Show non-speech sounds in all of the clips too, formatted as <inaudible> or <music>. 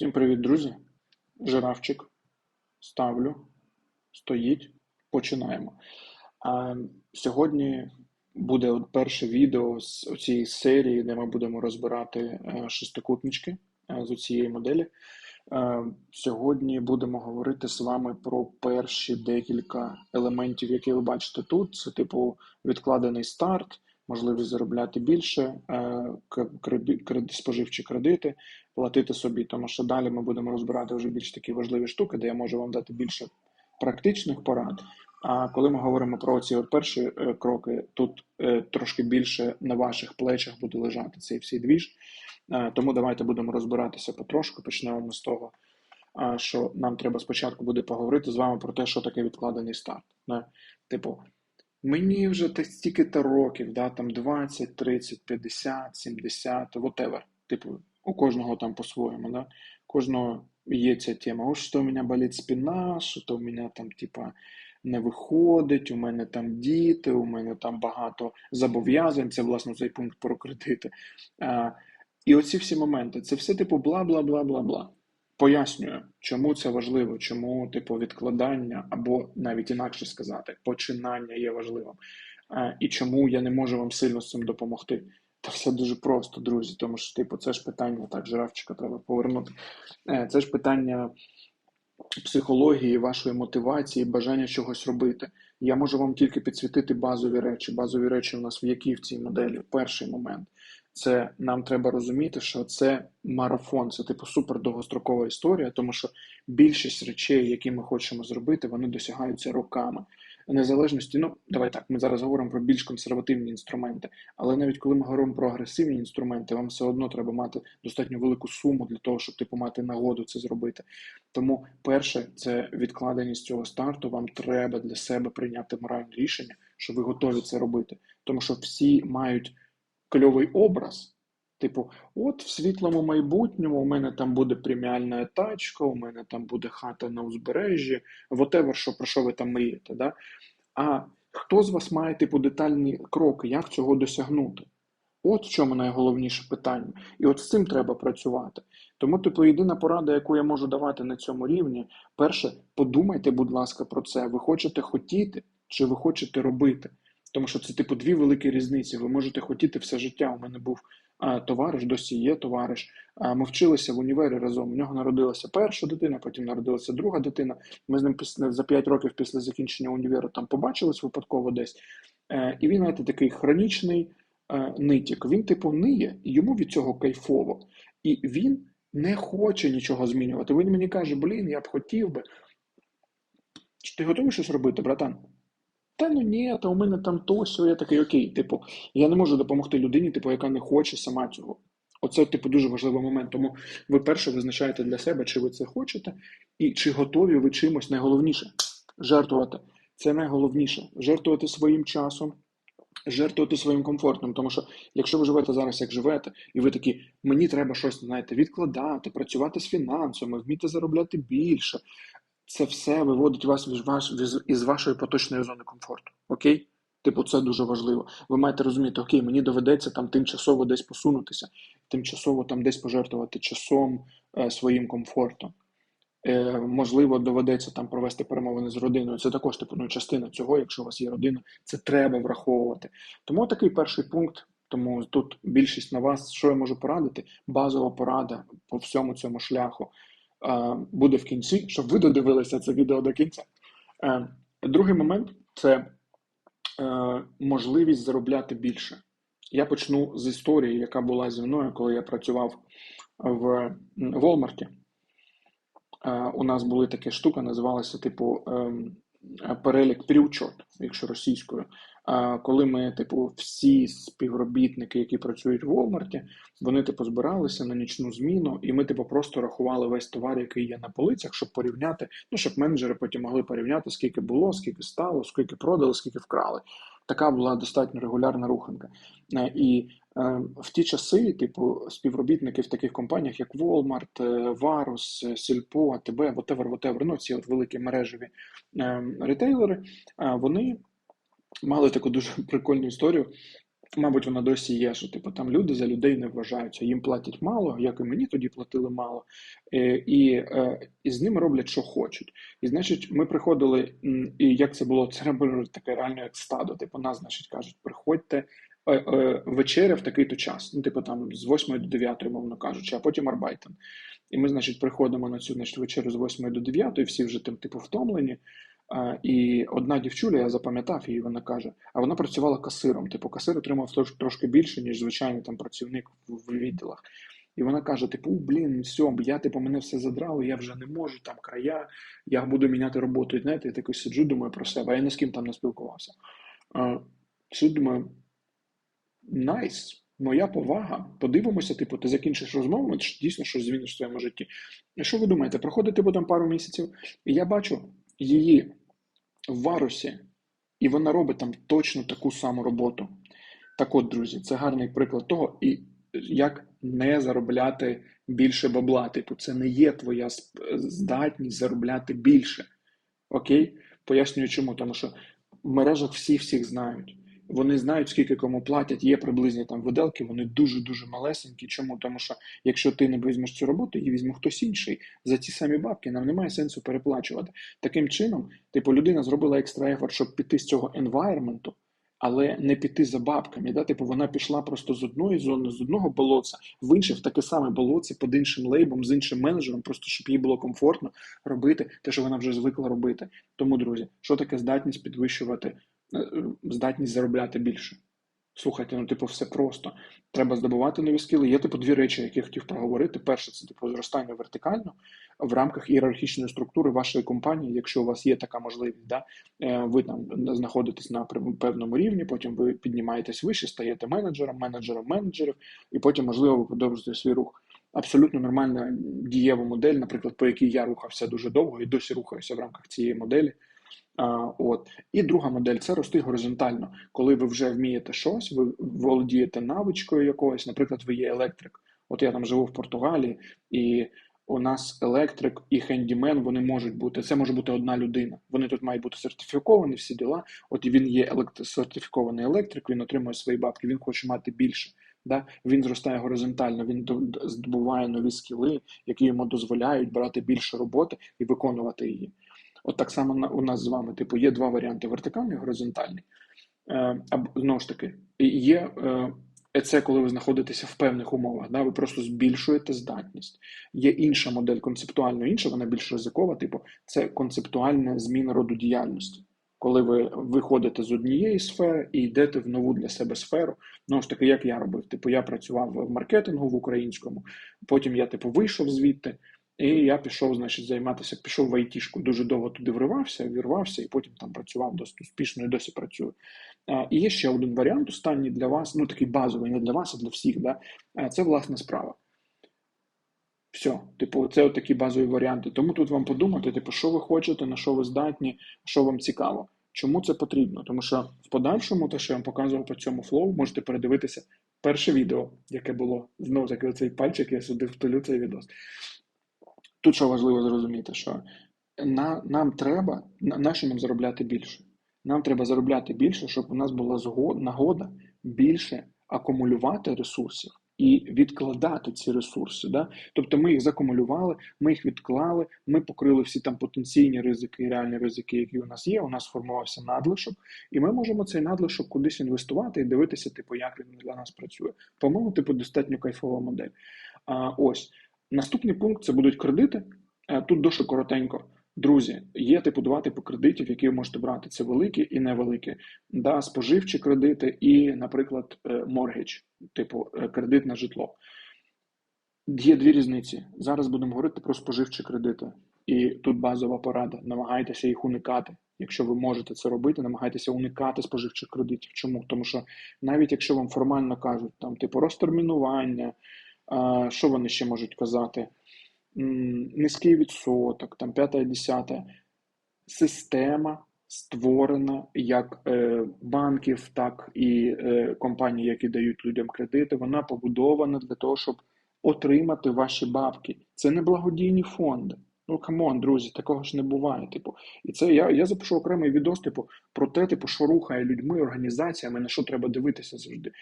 Всім привіт, друзі! Жирафчик. Ставлю. Стоїть. Починаємо. А, Сьогодні буде перше відео з цієї серії, де ми будемо розбирати е, шестикутнички е, з цієї моделі. Е, Сьогодні будемо говорити з вами про перші декілька елементів, які ви бачите тут. Це типу відкладений старт, можливість заробляти більше, е, споживчі кредити, платити собі. Тому що далі ми будемо розбирати вже більш такі важливі штуки, де я можу вам дати більше практичних порад. А коли ми говоримо про ці перші е, кроки, тут е, трошки більше на ваших плечах буде лежати цей всій двіж. Тому давайте будемо розбиратися потрошку. Почнемо з того, що нам треба спочатку буде поговорити з вами про те, що таке відкладений старт. Типу, мені вже стільки-то років, да, там 20, 30, 50, 70, whatever. Типу, у кожного там по-своєму, да? кожного є ця тема. Ось що у мене болить спина, що то у мене там, типа, не виходить, у мене там діти, у мене там багато зобов'язань, це, власне, цей пункт про кредити. А, І оці всі моменти, це все, типу, бла, Пояснюю, чому це важливо, чому, типу, відкладання, або навіть інакше сказати, починання є важливим. І чому я не можу вам сильно з цим допомогти. Та все дуже просто, друзі, тому що, типу, це ж питання, так, жирафчика треба повернути. Е, це ж питання психології, вашої мотивації, бажання чогось робити. Я можу вам тільки підсвітити базові речі. Базові речі у нас в які в цій моделі. Перший момент це нам треба розуміти, що це марафон, це типу супер довгострокова історія, тому що більшість речей, які ми хочемо зробити, вони досягаються роками незалежності. Ну, давай так, ми зараз говоримо про більш консервативні інструменти, але навіть коли ми говоримо про агресивні інструменти, вам все одно треба мати достатньо велику суму для того, щоб типу мати нагоду це зробити. Тому, перше, це відкладеність цього старту. Вам треба для себе прийняти моральне рішення, що ви готові це робити, тому що всі мають кльовий образ. Типу, от в світлому майбутньому у мене там буде преміальна тачка, у мене там буде хата на узбережжі, whatever, що про що ви там мрієте. Да? А хто з вас має типу детальні кроки, як цього досягнути? От в чому найголовніше питання. І от з цим треба працювати. Тому, типу, єдина порада, яку я можу давати на цьому рівні, перше, подумайте, будь ласка, про це. Ви хочете хотіти чи ви хочете робити? Тому що це, типу, дві великі різниці. Ви можете хотіти все життя. У мене був товариш, досі є товариш. Ми вчилися в універі разом. У нього народилася перша дитина, потім народилася друга дитина. Ми з ним після за 5 років після закінчення універу там побачились випадково десь. Е, і він, знаєте, такий хронічний е, нитік. Він, типу, ниє, і йому від цього кайфово. І він не хоче нічого змінювати. Він мені каже, блін, я б хотів би. Чи ти готовий щось робити, братан? Та ну ні, та у мене там то, сьо, я такий окей. Типу, я не можу допомогти людині, типу, яка не хоче сама цього. Оце, типу, дуже важливий момент. Тому ви перше визначаєте для себе, чи ви це хочете, і чи готові ви чимось найголовніше жертвувати. Це найголовніше жертвувати своїм часом, жертвувати своїм комфортом. Тому що, якщо ви живете зараз, як живете, і ви такі, мені треба щось знаєте, відкладати, працювати з фінансами, вміти заробляти більше, це все виводить вас із вашої поточної зони комфорту. Окей? Типу, це дуже важливо. Ви маєте розуміти, окей, мені доведеться там тимчасово десь посунутися, тимчасово там десь пожертвувати часом е, своїм комфортом. Е, Можливо, доведеться там провести перемовини з родиною. Це також типу, ну, частина цього, якщо у вас є родина, це треба враховувати. Тому такий перший пункт. Тому тут більшість на вас, що я можу порадити, базова порада по всьому цьому шляху буде в кінці, щоб ви додивилися це відео до кінця. Е, другий момент це е, можливість заробляти більше. Я почну з історії, яка була зі мною, коли я працював в Волмарті. Е, у нас були такі штука, називалася типу ем, перелік переучот, якщо російською. Коли ми, типу, всі співробітники, які працюють в Walmart, вони типу збиралися на нічну зміну, і ми, типу, просто рахували весь товар, який є на полицях, щоб порівняти. Ну щоб менеджери потім могли порівняти, скільки було, скільки стало, скільки продали, скільки вкрали. Така була достатньо регулярна руханка. Е, і е, в ті часи, типу, співробітники в таких компаніях, як Walmart, е, Varus, Сільпо, АТБ, whatever, whatever, ну ці от великі мережеві ретейлери, вони мали таку дуже <laughs> прикольну історію. Мабуть, вона досі є, що типу там люди за людей не вважаються. Їм платять мало, як і мені тоді платили мало, е, і е, і з ними роблять, що хочуть. І значить, ми приходили, і як це було, це було таке реально як стадо. Типу, нас, значить, кажуть, приходьте е, вечеря в такий-то час. Ну, типу, там з 8 до 9, мовно кажучи, а потім арбайтен. І ми, значить, приходимо на цю значить, вечерю з 8 до 9, і всі вже тим, типу, втомлені. І одна дівчуля, я запам'ятав її, вона каже, а вона працювала касиром. Типу, касир отримав трошки більше, ніж звичайний там працівник в відділах. І вона каже: типу, блін, все, я типу, мене все задрало, я вже не можу, там края, я буду міняти роботу. І знаєте, я такий сиджу, думаю про себе, а я ні з ким там не спілкувався. Сиджу, думаю, найс, моя повага. Подивимося, типу, ти закінчиш розмову, ти дійсно щось зміниш в своєму житті. І що ви думаєте? Проходить типу, там пару місяців, і я бачу її в варусі, і вона робить там точно таку саму роботу. Так от, друзі, це гарний приклад того, і як не заробляти більше бабла. Типу, це не є твоя здатність заробляти більше. Окей? Пояснюю чому, тому що в мережах всі всіх знають. Вони знають, скільки кому платять, є приблизні там виделки, вони дуже-дуже малесенькі. Чому? Тому що якщо ти не візьмеш цю роботу, її візьме хтось інший за ті самі бабки, нам немає сенсу переплачувати. Таким чином, типу, людина зробила екстра ефорт, щоб піти з цього енвайрменту, але не піти за бабками. Да? Типу, вона пішла просто з одної зони, з одного болотця, в інше в таке саме болотце, під іншим лейбом, з іншим менеджером, просто щоб їй було комфортно робити те, що вона вже звикла робити. Тому, друзі, що таке здатність підвищувати? Е, здатність заробляти більше. Слухайте, ну, типу, все просто. Треба здобувати нові скіли. Є, типу, дві речі, які я хотів проговорити. Перше, це типу зростання вертикально в рамках ієрархічної структури вашої компанії, якщо у вас є така можливість, да, е, ви там знаходитесь на певному рівні, потім ви піднімаєтесь вище, стаєте менеджером, менеджером менеджерів, і потім, можливо, ви продовжуєте свій рух. Абсолютно нормальна дієва модель, наприклад, по якій я рухався дуже довго і досі рухаюся в рамках цієї моделі. От. І друга модель це рости горизонтально. Коли ви вже вмієте щось, ви володієте навичкою якоюсь, наприклад, ви є електрик. От я там живу в Португалії, і у нас електрик і хендімен вони можуть бути. Це може бути одна людина. Вони тут мають бути сертифіковані, всі діла. От він є електр... сертифікований електрик, він отримує свої бабки, він хоче мати більше. Да? Він зростає горизонтально, він здобуває нові скіли, які йому дозволяють брати більше роботи і виконувати її. От так само у нас з вами, типу, є два варіанти: вертикальний і горизонтальний. Е, або знову ж таки, є е, це, коли ви знаходитеся в певних умовах, да, ви просто збільшуєте здатність. Є інша модель, концептуально інша, вона більш ризикова, типу, це концептуальна зміна роду діяльності. Коли ви виходите з однієї сфери і йдете в нову для себе сферу, ну ж таки, як я робив. Типу, я працював в маркетингу в українському, потім я типу вийшов звідти. І я пішов, значить, займатися, пішов в айтішку, дуже довго туди вривався, вірвався і потім там працював досить успішно і досі працюю. І є ще один варіант, останній для вас, ну такий базовий, не для вас, а для всіх. Да? Це власна справа. Все, типу, це такі базові варіанти. Тому тут вам подумати, типу, що ви хочете, на що ви здатні, що вам цікаво. Чому це потрібно? Тому що в подальшому, те, що я вам показував по цьому флоу, можете передивитися перше відео, яке було. Знову таки, оцей пальчик, я сюди втулю цей відос. Тут що важливо зрозуміти, що на, нам треба, на, на що нам заробляти більше? Нам треба заробляти більше, щоб у нас була згод, нагода більше акумулювати ресурсів і відкладати ці ресурси. Да? Тобто ми їх закумулювали, ми їх відклали, ми покрили всі там потенційні ризики і реальні ризики, які у нас є. У нас сформувався надлишок, і ми можемо цей надлишок кудись інвестувати і дивитися, типу, як він для нас працює. По-моєму, типу, достатньо кайфова модель. А, Ось. Наступний пункт це будуть кредити. Е, тут дуже коротенько. Друзі, є типу два типи кредитів, які ви можете брати. Це великі і невеликі. Да, Споживчі кредити і, наприклад, моргідж, типу е, кредит на житло. Є дві різниці. Зараз будемо говорити про споживчі кредити. І тут базова порада. Намагайтеся їх уникати. Якщо ви можете це робити, намагайтеся уникати споживчих кредитів. Чому? Тому що навіть якщо вам формально кажуть, там, типу, розтермінування. Що вони ще можуть казати? Низький відсоток, там 5-10. Система створена як е, банків, так і е, компаній, які дають людям кредити. Вона побудована для того, щоб отримати ваші бабки. Це не благодійні фонди. Ну, камон, друзі, такого ж не буває. Типу, і це я я запишу окремий відос, типу, про те, типу, що рухає людьми, організаціями, на що треба дивитися завжди.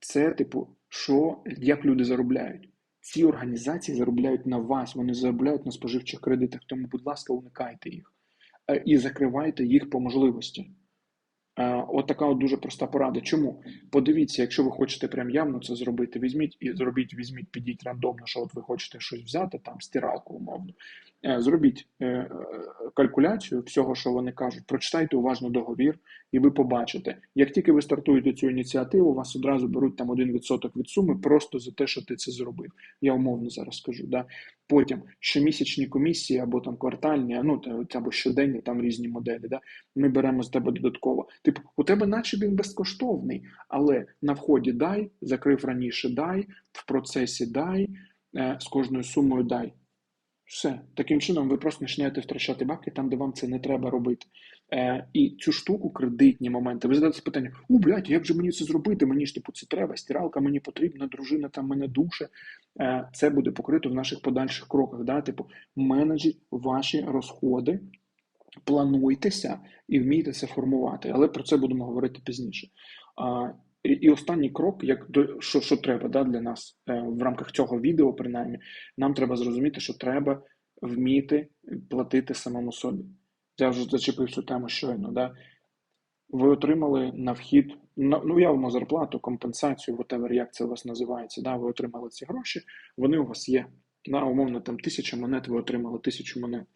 Це, типу, що як люди заробляють. Ці організації заробляють на вас, вони заробляють на споживчих кредитах. Тому, будь ласка, уникайте їх е, і закривайте їх по можливості. Е, от така от дуже проста порада. Чому? Подивіться, якщо ви хочете прям явно це зробити, візьміть і зробіть, візьміть, підіть рандомно, що от ви хочете щось взяти, там стиралку умовно. Е, зробіть е, калькуляцію всього, що вони кажуть, прочитайте уважно договір, і ви побачите, як тільки ви стартуєте цю ініціативу, вас одразу беруть там 1% від суми просто за те, що ти це зробив. Я умовно зараз скажу. Да? Потім щомісячні комісії або там квартальні, ну або щоденні там різні моделі. Да? Ми беремо з тебе додатково. Типу, у тебе, наче він безкоштовний, але на вході дай, закрив раніше дай, в процесі дай, е, з кожною сумою дай. Все. Таким чином, ви просто починаєте втрачати бабки там, де вам це не треба робити. Е, І цю штуку, кредитні моменти, ви задаєте питання: у блядь, як же мені це зробити? Мені ж типу це треба, стиралка мені потрібна, дружина там мене душе. Е, Це буде покрито в наших подальших кроках. Да? Типу, менеджіть ваші розходи, плануйтеся і вмійте це формувати. Але про це будемо говорити пізніше. А, і, і останній крок, як до що що треба да, для нас е, в рамках цього відео, принаймні, нам треба зрозуміти, що треба вміти платити самому собі. Я вже зачепив цю тему щойно. Да? Ви отримали на вхід ну, явно зарплату, компенсацію, whatever, як це у вас називається. Да? Ви отримали ці гроші, вони у вас є. На умовно там тисяча монет, ви отримали тисячу монет.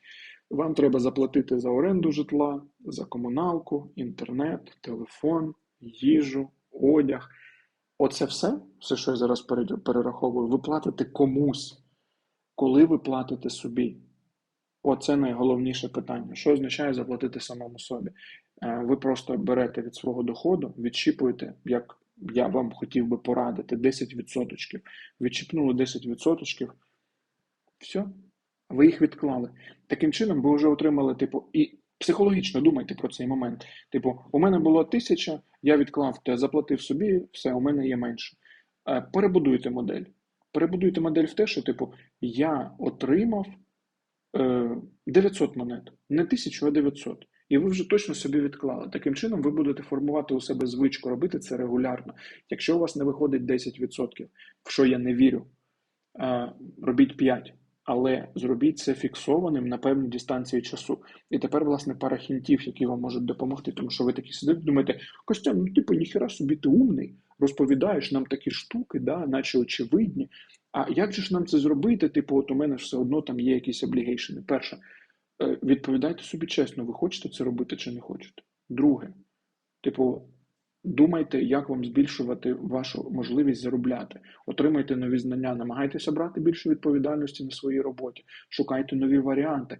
Вам треба заплатити за оренду житла, за комуналку, інтернет, телефон, їжу, одяг. Оце все, все, що я зараз перераховую, ви платите комусь, коли ви платите собі. Оце найголовніше питання. Що означає заплатити самому собі? Е, ви просто берете від свого доходу, відчіпуєте, як я вам хотів би порадити, 10%. Відчіпнули 10%, все, ви їх відклали. Таким чином, ви вже отримали, типу, і психологічно думайте про цей момент. Типу, у мене було тисяча, я відклав, заплатив собі, все, у мене є менше. Е, перебудуйте модель. Перебудуйте модель в те, що, типу, я отримав 900 е, монет, не 1000, а 900. І ви вже точно собі відклали. Таким чином, ви будете формувати у себе звичку, робити це регулярно. Якщо у вас не виходить 10%, в що я не вірю, е, робіть 5% але зробіть це фіксованим на певній дистанції часу. І тепер, власне, пара хінтів, які вам можуть допомогти, тому що ви такі сидите, думаєте, Костя, ну типу, ніхера собі ти умний, розповідаєш нам такі штуки, да, наче очевидні. А як же ж нам це зробити? Типу, от у мене ж все одно там є якісь облігейшени. Перше, е, відповідайте собі чесно, ви хочете це робити чи не хочете. Друге, типу, Думайте, як вам збільшувати вашу можливість заробляти, отримайте нові знання, намагайтеся брати більше відповідальності на своїй роботі, шукайте нові варіанти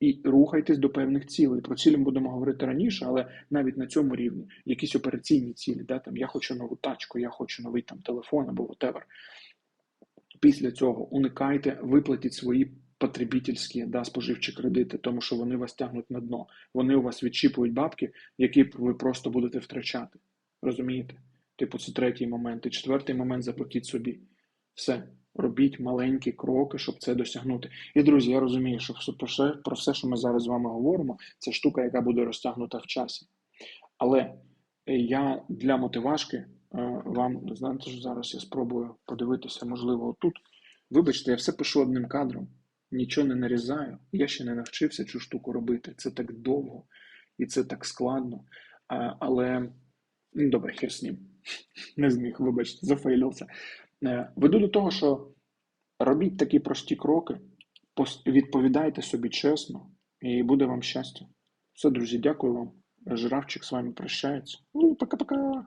і рухайтесь до певних цілей. Про цілі ми будемо говорити раніше, але навіть на цьому рівні якісь операційні цілі, да, там я хочу нову тачку, я хочу новий там телефон або whatever. Після цього уникайте, виплатіть свої потребітельські да, споживчі кредити, тому що вони вас тягнуть на дно. Вони у вас відчіпують бабки, які ви просто будете втрачати. Розумієте? Типу, це третій момент. І четвертий момент заплатіть собі. Все. Робіть маленькі кроки, щоб це досягнути. І, друзі, я розумію, що про все, про все, що ми зараз з вами говоримо, це штука, яка буде розтягнута в часі. Але я для мотивашки е, вам, знаєте, що зараз я спробую подивитися, можливо, отут. Вибачте, я все пишу одним кадром, нічого не нарізаю. Я ще не навчився цю штуку робити. Це так довго і це так складно. Але. Ну, добре, хер з ним. <laughs> Не зміг, вибачте, зафейлився. Е, веду до того, що робіть такі прості кроки, відповідайте собі чесно, і буде вам щастя. Все, друзі, дякую вам. Жирафчик з вами прощається. Ну, пока-пока.